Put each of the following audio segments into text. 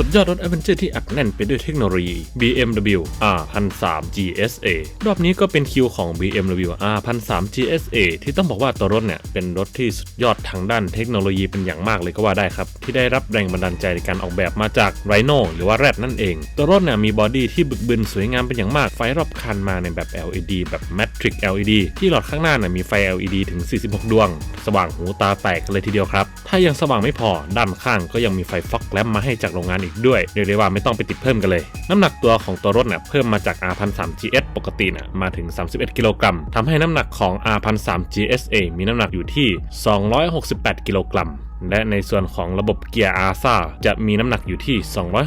ุดยอดรถ a อ v e n g e r ที่อัดแน่นไปด้วยเทคโนโลยี BMW R1003 GSA รอบนี้ก็เป็นคิวของ BMW R1003 GSA ที่ต้องบอกว่าตัวรถเนี่ยเป็นรถที่สุดยอดทางด้านเทคโนโลยีเป็นอย่างมากเลยก็ว่าได้ครับ ที่ได้รับแรงบันดาลใจในการออกแบบมาจาก Rhino หรือว่าแรดนั่นเอง ตัวรถเนี่ยมีบอดี้ที่บึกบึนสวยงามเป็นอย่างมาก ไฟรอบคันมาในแบบ LED แบบ Matrix LED ที่หลอดข้างหน้าเนี่ยมีไฟ LED ถึง 46 ดวง สว่างหูตาแตกเลยทีเดียวครับ ถ้ายังสว่างไม่พอด้านข้างก็ยังมีไฟฟอกแลมมาให้จากโรงงานอีกด้วยเรียกได้ว่าไม่ต้องไปติดเพิ่มกันเลย น้ำหนักตัวของตัวรถเนี่ยเพิ่มมาจาก R1003 GS ปกติเนี่ยมาถึง 31 กิโลกรัมทำให้น้ำหนักของ R1003 GSA มีน้ำหนักอยู่ที่ 268 กิโลกรัม และในส่วนของระบบเกียร์อาซาจะมีน้ำหนักอยู่ที่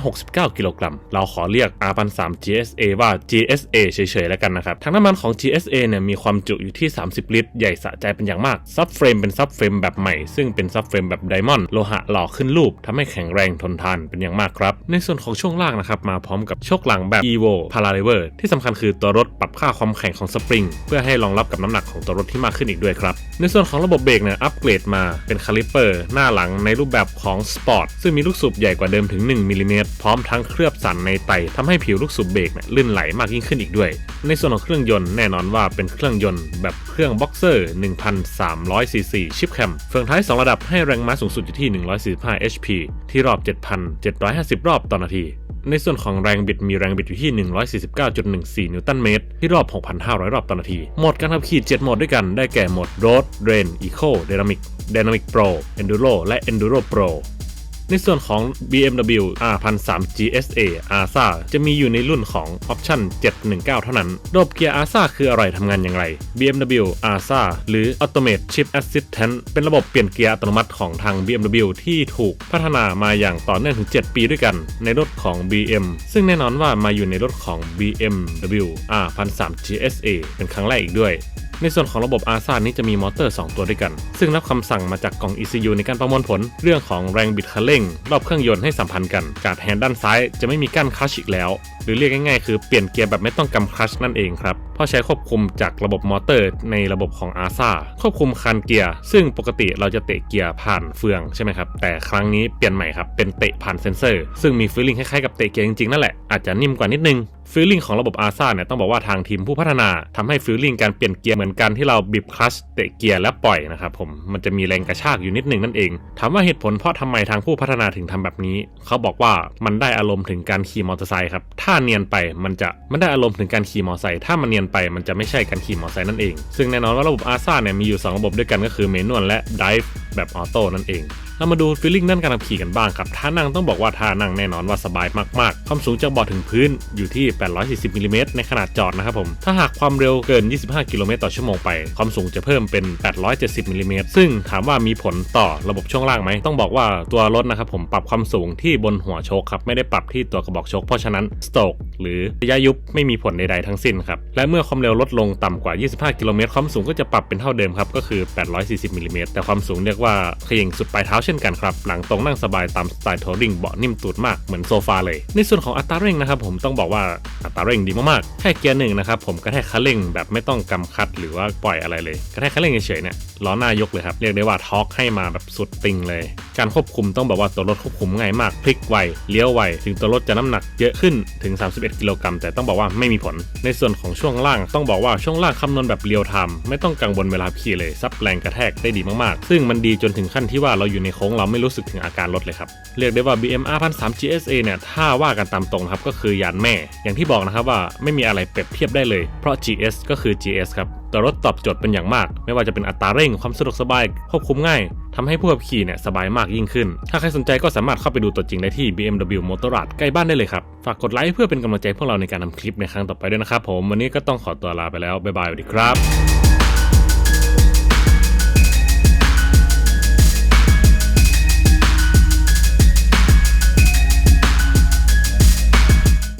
269 กิโลกรัม เราขอเรียก R1003 GSA ว่า GSA เฉยๆ แล้วกันนะครับทั้งน้ำมันของ GSA เนี่ยมีความจุอยู่ที่ 30 ลิตร ใหญ่สะใจเป็นอย่างมาก ซับเฟรมเป็นซับเฟรมแบบใหม่ ซึ่งเป็นซับเฟรมแบบไดมอนด์ โลหะหล่อขึ้นรูปทำให้แข็งแรงทนทานเป็นอย่างมากครับ ในส่วนของช่วงล่างนะครับ มาพร้อมกับโชคหลังแบบ Evo p a r a l e v e r ที่สำคัญคือตัวรถปรับค่าความแข็งของสปริง เพื่อให้รองรับกับน้ำหนักของตัวรถที่มากขึ้นอีกด้วยครับ ในส่วนของระบบเบรกเนี่ย อัปเกรดมาเป็นคาลิปเปอร์หน้าหลังในรูปแบบของสปอร์ตซึ่งมีลูกสูบใหญ่กว่าเดิมถึง 1มิลลิเมตรพร้อมทั้งเคลือบสันในไตทำให้ผิวลูกสูบเบรกเนี่ยลื่นไหลมากยิ่งขึ้นอีกด้วย ในส่วนของเครื่องยนต์แน่นอนว่าเป็นเครื่องยนต์แบบเครื่องบ็อกเซอร์1,300ซีซีชิปแคมเฟืองท้าย 2 ระดับให้แรงม้าสูงสุดอยู่ที่ 145 HP ที่รอบ 7,750 รอบต่อนาทีในส่วนของแรงบิดมีแรงบิดอยู่ที่ 149.14 นิวตันเมตร ที่รอบ 6,500 รอบต่อนาที โหมดการขับขี่ 7 โหมดด้วยกัน ได้แก่โหมด Road, Rain, Eco, Dynamic, Dynamic Pro, Enduro และ Enduro Pro ในส่วนของ BMW R1003 GSA ARSA จะมีอยู่ในรุ่นของ Option 719 เท่านั้น ระบบเกียร์ ARSA คืออะไรทำงานอย่างไร BMW ARSA หรือ Automate Shift Assistant เป็นระบบเปลี่ยนเกียร์อัตโนมัติของทาง BMW ที่ถูกพัฒนามาอย่างต่อเนื่องถึง 7 ปีด้วยกัน ในรถของ BM ซึ่งแน่นอนว่ามาอยู่ในรถของ BMW R1003 GSA เป็นครั้งแรกอีกด้วย ในส่วนของระบบ a r s a นี้จะมีมอเตอร์ 2 ตัวด้วยกัน ซึ่งรับคำสั่งมาจากกล่อง ECU ในการประมวลผล เรื่องของแรงบิดคันเร่ง รอบเครื่องยนต์ให้สัมพันธ์กันการแฮนด์ด้านซ้ายจะไม่มีกั้นคลัชอีกแล้ว หรือเรียกง่ายๆ คือเปลี่ยนเกียร์แบบไม่ต้องกำคลัชนั่นเองครับเพราะใช้ควบคุมจากระบบมอเตอร์ ในระบบของ a r s a ควบคุมคันเกียร์ซึ่งปกติเราจะเตะเกียร์ผ่านเฟืองใช่ไหมครับแต่ครั้งนี้เปลี่ยนใหม่ครับเป็นเตะผ่านเซนเซอร์ ซึ่งมีฟีลลิ่งคล้ายๆกับเตะเกียร์จริงๆนั่นแหละอาจจะนิ่มกว่านิดนึง ฟีลลิ่งของระบบ a r s a เนี่ยต้องบอกว่าทางทีมผู้พัฒนาทำให้ฟีลลิ่งการเปลี่ยนเกียร์เหมือนกันที่เราบีบคลัชเตะเกียร์แล้วปล่อยนะครับผมมันจะมีแรงกระชากอยู่นิดหนึ่งนั่นเอง ถามว่าเหตุผลเพราะทำไมทางผู้พัฒนาถึงทำแบบนี้ เขาบอกว่ามันได้อารมณ์ถึงการขี่มอเตอร์ไซค์ครับถ้าเนียนไปมันจะมันได้อารมณ์ถึงการขี่มอเตอร์ไซค์ถ้ามันเนียนไปมันจะไม่ใช่การขี่มอเตอร์ไซค์นั่นเองซึ่งแน่นอนว่าระบบ a r s a เนี่ยมีอยู่ 2 ระบบด้วยกันก็คือเมนวลและ Drive แบบออโต้นั่นเอง เรามาดูฟีลลิ่งด้านการขับขี่กันบ้างครับท่านั่งต้องบอกว่าท่านั่งแน่นอนว่าสบายมากๆ ความสูงจากเบาะถึงพื้นอยู่ที่ 840มิลลิเมตรในขนาดจอดนะครับผม ถ้าหากความเร็วเกิน 25 กิโลเมตรต่อชั่วโมงไป ความสูงจะเพิ่มเป็น 870มิลลิเมตรซึ่งถามว่ามีผลต่อระบบช่วงล่างไหม ต้องบอกว่าตัวรถนะครับผมปรับความสูงที่บนหัวโชคครับไม่ได้ปรับที่ตัวกระบอกโชคเพราะฉะนั้นสโตกหรือระยะยุบไม่มีผลใดๆทั้งสิ้นครับและเมื่อความเร็วลดลงต่ำกว่า 25 กิโลเมตรความสูงก็จะปรับเป็นเท่าเดิมครับก็คือ 840มิลลิเมตรแต่ความสูงเรียกว่าเขย่งสุดปลายเท้าเช่นกันครับ หลังตรงนั่งสบายตามสไตล์ทัวริงเบาะนิ่มตูดมากเหมือนโซฟาเลย ในส่วนของอัตราเร่งนะครับผมต้องบอกว่าอัตราเร่งดีมากๆ แค่เกียร์หนึ่งนะครับผมกระแทกคันเร่งแบบไม่ต้องกำคัดหรือว่าปล่อยอะไรเลย กระแทกคันเร่งเฉยๆเนี่ย ล้อหน้ายกเลยครับ เรียกได้ว่าท็อกให้มาแบบสุดติงเลย การควบคุมต้องบอกว่าตัวรถควบคุมง่ายมากพลิกไวเลี้ยวไวถึงตัวรถจะน้ำหนักเยอะขึ้นถึง 31 กิโลกรัมแต่ต้องบอกว่าไม่มีผล ในส่วนของช่วงล่างต้องบอกว่าช่วงล่างคำนวณแบบเรียลไทม์ไม่ต้องกังวลเวลาขี่เลยซับแรงกระแทกได้ดีมากๆ ซึ่งมันดีจนถึงขั้นที่ว่าเราอยู่ในโค้งเราไม่รู้สึกถึงอาการรถเลยครับเรียกได้ว่า BM R1003 GSA เนี่ยถ้าว่ากันตามตรงครับก็คือยานแม่ อย่างที่บอกนะครับว่าไม่มีอะไรเปรียบเทียบได้เลยเพราะ GS ก็คือ GS ครับ ต่รถตอบโจทย์เป็นอย่างมาก ไม่ว่าจะเป็นอัตราเร่งความสะดวกสบายควบคุมง่ายทำให้ผู้ขับขี่เนี่ยสบายมากยิ่งขึ้น ถ้าใครสนใจก็สามารถเข้าไปดูตัวจริงได้ที่ BMW Motorrad ใกล้บ้านได้เลยครับ ฝากกดไลค์เพื่อเป็นกำลังใจพวกเราในการทำคลิปในครั้งต่อไปด้วยนะครับผมวันนี้ก็ต้องขอตัวลาไปแล้วบ๊ายบายสวัสดีครับ